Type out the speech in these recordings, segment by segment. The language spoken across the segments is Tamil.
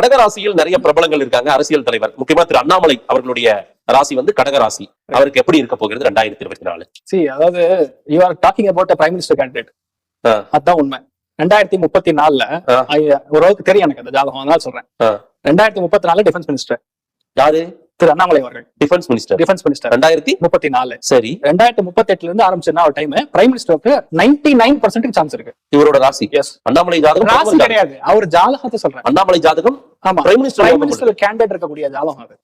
கடக ராசியில் நிறைய பிரபலங்கள் இருக்காங்க. அரசியல் தலைவர் முக்கியமா திரு அண்ணாமலை அவர்களுடைய ராசி வந்து கடக ராசி அவருக்கு எப்படி இருக்க போகிறது ரெண்டாயிரத்தி இருபத்தி நாலு? சி அதாவது you are talking about prime minister candidate. அதான் உண்மை. ரெண்டாயிரத்தி முப்பத்தி நாலுல ஓரளவுக்கு தெரியும் எனக்கு அந்த ஜாதகம் அதனால சொல்றேன். ரெண்டாயிரத்தி முப்பத்தி நாலு டிஃபென்ஸ் மினிஸ்டர் யாரு? திரு அண்ணாமலை அவர்கள். டிஃபென்ஸ் மினிஸ்டர் டிஃபென்ஸ் மினிஸ்டர் ரெண்டாயிரத்தி முப்பத்தி நாலு. சரி. ரெண்டாயிரத்தி முப்பத்தி எட்டுல இருந்து ஆரம்பிச்சுன்னா ஒரு டைம் பிரைம் மினிஸ்டருக்கு நைன்டி நைன் பர்சன்ட் சான்ஸ் இருக்கு. இவரோட ராசி. எஸ் அண்ணாமலை ஜாதகம் ராசி. கிடையாது. அவர் ஜாதகத்தை சொல்றேன் அண்ணாமலை ஜாதகம் ஆமா. Prime minister prime minister candidate இருக்கக்கூடிய ஜாதகம் அது.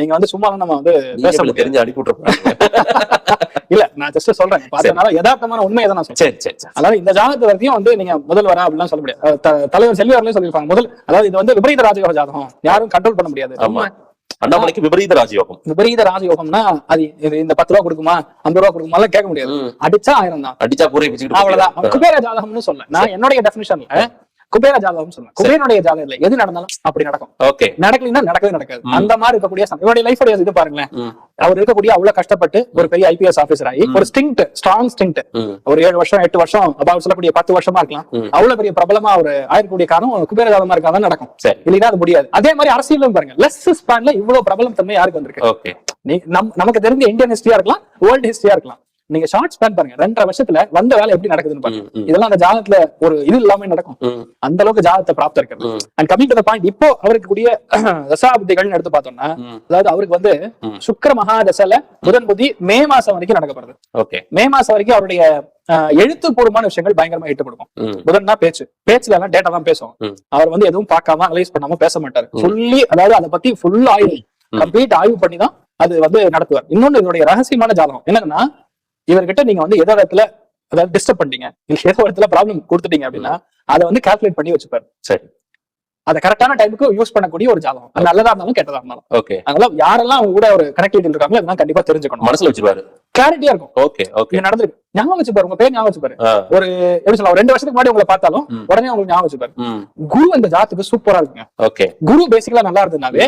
நீங்க வந்து சும்மா நம்ம வந்து பேச தெரிஞ்சு விட்டுறோம் இல்ல நான் ஜஸ்ட் சொல்றேன். பார்த்தனால யதார்த்தமான உண்மையை தான் நான் சொல்றேன். சரி சரி அதாவது இந்த ஜாதகத்தை வரைக்கும் வந்து நீங்க முதல்வரா அப்படிலாம் சொல்ல முடியாது. தலைவர் செல்வி அவர்களே சொல்லியிருப்பாங்க. முதல் அதாவது இது வந்து விபரீத ராஜயோக ஜாதகம். யாரும் கண்ட்ரோல் பண்ண முடியாது. ஆமா. அண்ணாமலைக்கு விபரீத ராஜயோகம். விபரீத ராஜயோகம்னா அது இந்த பத்து ரூபா கொடுக்குமா ஐம்பது ரூபா கொடுக்குமா எல்லாம் கேட்க முடியாது. அடிச்சா ஆயிரம் தான். அடிச்சா வச்சுக்கிட்டு அவ்வளவுதான். குபேர ஜாதகம்னு சொல்ல. நான் என்னுடைய டெபினிஷன்ல குபேர ஜாதகம் சொல்லுவேன் குபேரனுடைய ஜாதகத்துல எது நடந்தாலும் அப்படி நடக்கும். ஓகே. நடக்கலைன்னா நடக்கவே நடக்காது. அந்த மாதிரி இருக்கக்கூடிய இவருடைய லைஃப் இது பாருங்களேன். அவர் இருக்கக்கூடிய அவ்வளவு கஷ்டப்பட்டு ஒரு பெரிய ஐபிஎஸ் ஆபீசர் ஆகி ஒரு ஸ்டிங்ட் ஸ்ட்ராங் ஸ்டிங்ட் ம். ஒரு ஏழு வருஷம் எட்டு வருஷம் அபாவ் சொல்லக்கூடிய பத்து வருஷமா இருக்கலாம். அவ்வளவு பெரிய பிரபலமா அவர் ஆயிருக்கூடிய காரணம் குபேர ஜாதகமா இருக்காதான் நடக்கும். இல்லைன்னா அது முடியாது. அதே மாதிரி அரசியலும் பாருங்க. லெஸ் ஸ்பேன்ல இவ்வளவு பிரபலம் தன்மை யாருக்கு வந்திருக்கு? நமக்கு தெரிஞ்ச இந்தியன் ஹிஸ்டரியா இருக்கலாம் வேர்ல்டு ஹிஸ்டரியா இருக்கலாம். நீங்க ஷார்ட் ஸ்பேன் பாருங்க. ரெண்டரை வருஷத்துல வந்த வேலை எப்படி நடக்குதுன்னு பாருங்க. இதெல்லாம் அந்த ஜாதகத்துல ஒரு இது இல்லாம நடக்கும். அந்த அளவுக்கு ஜாதகத்தை பிராப்தம் இருக்கிறது. And coming to the point இப்போ அவருக்கு கூடிய தசாபுத்திகள்னு எடுத்து பார்த்தோம்னா. அதாவது அவருக்கு வந்து. சுக்கிர மகாதசல புதன் புத்தி மே மாசம் வரைக்கும் நடக்கப்படுது. ஓகே. மே மாசம் வரைக்கும் அவருடைய எழுத்துப்பூர்வமான விஷயங்கள் பயங்கரமா ஈட்டு கொடுக்கும். ம், புதன் தான் பேச்சு. பேச்சுல எல்லாம் டேட்டா தான் பேசும். அவர் வந்து எதுவும் பார்க்காம அனலைஸ் பண்ணாம பேச மாட்டாரு. ஃபுல்லி அதாவது அதை பத்தி ஃபுல் ஆய்வு. கம்ப்ளீட் ஆய்வு பண்ணி தான் அது வந்து நடத்துவார். இன்னொன்னு இதனுடைய ரகசியமான ஜாதகம். என்னன்னா இவர்கிட்ட நீங்க வந்து எதோ இடத்துல அதாவது டிஸ்டர்ப் பண்ணிட்டீங்க. இல்ல ஏதோ இடத்துல ப்ராப்ளம் கொடுத்துட்டீங்க அப்படின்னா அதை வந்து கால்குலேட் பண்ணி வச்சுப்பாரு. சரி. அதை கரெக்டான டைமுக்கு யூஸ் பண்ணக்கூடிய ஒரு ஜாதகம். அது நல்லதா இருந்தாலும் கெட்டதா இருந்தாலும். ஓகே அதனால யாரெல்லாம் அவங்க கூட ஒரு கனெக்டிவிட்டி இருக்காங்களோ அதெல்லாம் கண்டிப்பா தெரிஞ்சுக்கணும். மனசுல வச்சிருவாரு. கிளாரிட்டியா இருக்கும். ஓகே ஓகே இது நடந்திருக்கு. ஞாபகம் வச்சுப்பாரு உங்க பேர் ஞாபகம் ஆ, ஒரு எப்படி சொல்லலாம் ரெண்டு வருஷத்துக்கு முன்னாடி உங்களை பார்த்தாலும். உடனே உங்களுக்கு ஞாபகம் ம், குரு இந்த ஜாத்துக்கு சூப்பரா இருக்குங்க. ஓகே குரு பேசிக்கலா நல்லா இருந்ததுனாவே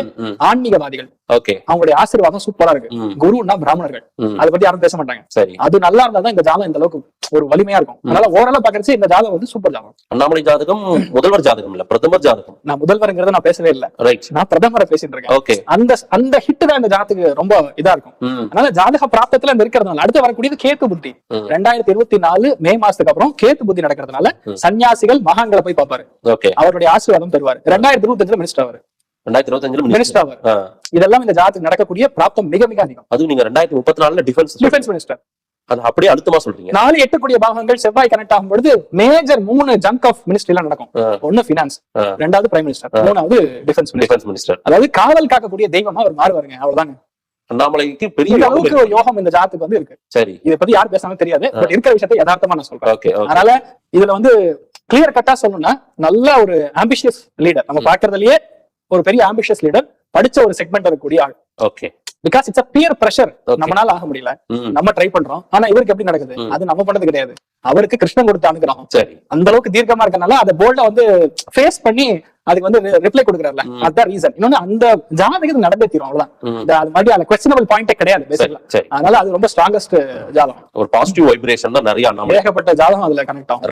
ஆன்மீகவாதிகள். ஓகே அவங்களுடைய ஆசீர்வாதம் சூப்பரா இருக்கு. குருன்னா பிராமணர்கள். அதை பத்தி யாரும் பேச மாட்டாங்க. சரி. அது நல்லா இருந்தா தான் இந்த ஜாதகம் இந்த அளவுக்கு ஒரு வலிமையா இருக்கும். அதனால ஓரளவு பாக்குறச்சு இந்த ஜாதகம் வந்து சூப்பர் ஜாதகம். அண்ணாமலை ஜாதகம் முதல்வர் ஜாதகம் இல்ல பிரதமர் ஜாதகம். நான் முதல்வருங்கிறத நான் பேசவே இல்லை. ரைட் நான் பிரதமரை பேசிட்டு இருக்கேன். ஓகே அந்த அந்த ஹிட் தான் இந்த ஜாதத்துக்கு ரொம்ப இதா இருக்கும். அதனால ஜாதக பிராப்தத்துல இந்த இருக்கிறதுனால அடுத்து வரக்கூடியது கேத்து புத்தி. ரெண்டாயிரத்தி இருபத்தி நாலு மே மாசத்துக்கு அப்புறம் கேத்து புத்தி நடக்கிறதுனால. சன்னியாசிகள் மகான்களை போய் பார்ப்பாரு. ஓகே. அவருடைய ஆசீர்வாதம் தருவாரு. ரெண்டாயிரத்தி இருபத்தி அஞ்சுல மினிஸ்டர் அவர் ரெண்டாயிரத்தி இருபத்தஞ்சுல மினிஸ்டர் மினிஸ்டர் அவர் ஆ, இதெல்லாம் இந்த ஜாதத்துக்கு நடக்கக்கூடிய பிராப்தம் மிக மிக அதிகம். அதுவும் நீங்க ரெண்டாயிரத்தி முப்பத்தி நாலுல டிஃபென்ஸ் டிஃபென்ஸ் மினிஸ்டர் அது அப்படியே அழுத்தமா சொல்றீங்க. நாலு எட்டுக்கூடிய பாகங்கள் செவ்வாய் கனெக்ட் ஆகும் பொழுது மேஜர் மூணு ஜங்க் ஆஃப் மினிஸ்ட்ரி எல்லாம் நடக்கும். ஒண்ணு பினான்ஸ். ரெண்டாவது பிரைம் மினிஸ்டர் மூணாவது டிஃபென்ஸ் மினிஸ்டர் அதாவது காவல் காக்கக்கூடிய தெய்வமா அவர் மாறுவாருங்க. அவ்வளவுதாங்க. அண்ணாமலைக்கு பெரிய அளவுக்கு யோகம் இந்த ஜாத்துக்கு வந்து இருக்கு. சரி. இதை பத்தி யார் பேசாம தெரியாது பட் இருக்கிற விஷயத்தை யதார்த்தமா நான் சொல்றேன். அதனால இதுல வந்து கிளியர் கட்டா சொல்லணும்னா நல்ல ஒரு ஆம்பிஷியஸ் லீடர் நம்ம பாக்குறதுலயே ஒரு பெரிய ஆம்பிஷியஸ் லீடர் படிச்ச ஒரு செக்மெண்ட் இருக்கக்கூடிய ஆள். Okay because it's a peer pressure. நம்மளால ஆக முடியல. நம்ம ட்ரை பண்றோம். ஆனா இவருக்கு எப்படி நடக்குது. அது நம்ம பண்ணது கிடையாது. அவருக்கு கிருஷ்ணன் கொடுத்த அனுகிரகம். சரி. அந்த அளவுக்கு தீர்க்கமா இருக்கனால அதை போல்டா வந்து ஃபேஸ் பண்ணி அதுக்கு வந்து ரிப்ளை கொடுக்குறாருல. ம். அதுதான் ரீசன் இன்னொன்னு அந்த ஜாதகத்துக்கு நடந்தே தீரும். அவ்வளவுதான். அது மாதிரி அந்த கொஸ்டினபிள் பாயிண்டே கிடையாது அதனால அது ரொம்ப ஸ்ட்ராங்கஸ்ட் ஜாதகம். ஒரு பாசிட்டிவ் வைப்ரேஷன் தான் நிறைய ஏகப்பட்ட ஜாதகம் அதுல கனெக்ட் ஆகும்.